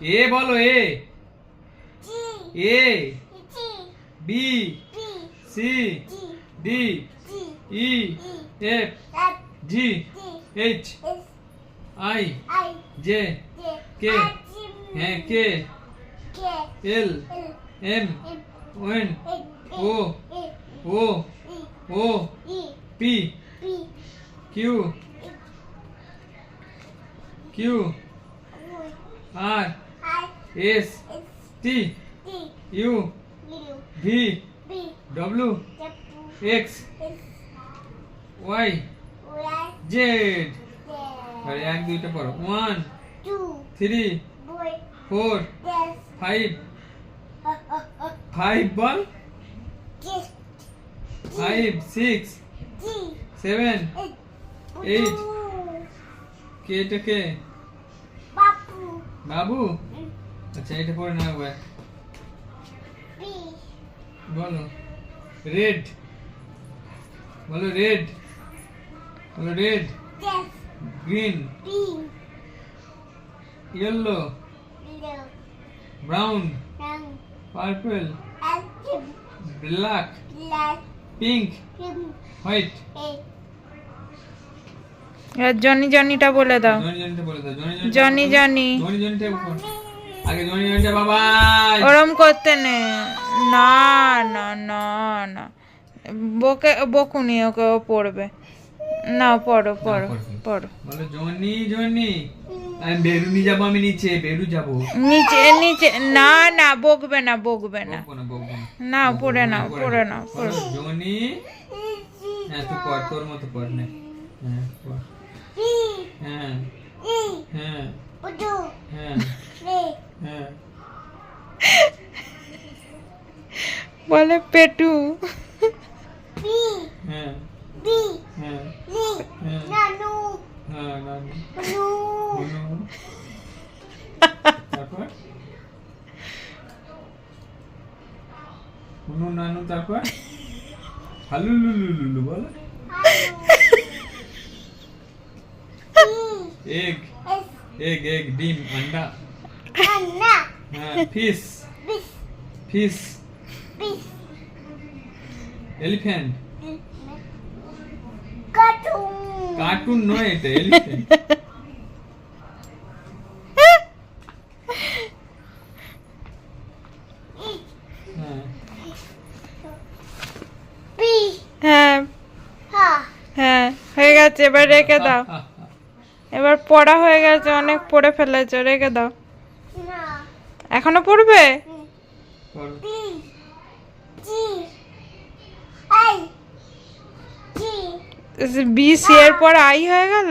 এ বলো A. A. B. C. D. E. F. G. H. I. J. G, হ্যাঁ K. L. M. N, O. O. E, P. Q. Q. R. S S, T T, U U, V W W, X Y Y, Z Z, আর এক দুইটা পড়ো one three four five five বল five six seven blue, কে এটা কে বাবু। আচ্ছা এটা পড়ে না একবার B, বলো। রেড বলো রেড বলো red green yellow brown purple black pink white Johnny জনিটা বলে দাও। জনি জনিটা বলে দাও। Johnny Johnny Johnny. জনি জনিটা ওরম করতে নে। না না না না। বকে বকুনি ওকে ও পড়বে। না পড়ো পড়ো পড়ো। বলো জনি জনি আমি বেরুনি যাব আমি নিচে বেরু যাব। নিচে নিচে না না বকবে না বকবে না। না বকবো না। না পড়ে নাও পড়ে জনি হ্যাঁ তুই পড় তোর মতো পড় নে। হ্যাঁ হ্যাঁ E, হ্যাঁ blue, হ্যাঁ red, হ্যাঁ বলে পেটু B, হ্যাঁ B, হ্যাঁ L, হ্যাঁ Nanu, হ্যাঁ না, না। Blue, হনু। নানু। তারপর? বলো এগ ডিম আন্ডা Anna, হ্যাঁ এলিফ্যান্ট Cartoon, কার্টুন নয় এটা এলিফ্যান্ট E, হ্যাঁ। হ্যাঁ। হ্যাঁ হয়ে গেছে এবার রেখে দাও। এবার পড়া হয়ে গেছে অনেক পড়ে ফেলেছো রেখে দাও। এখনও পড়বে? বি সি এর পর আই হয়ে গেল?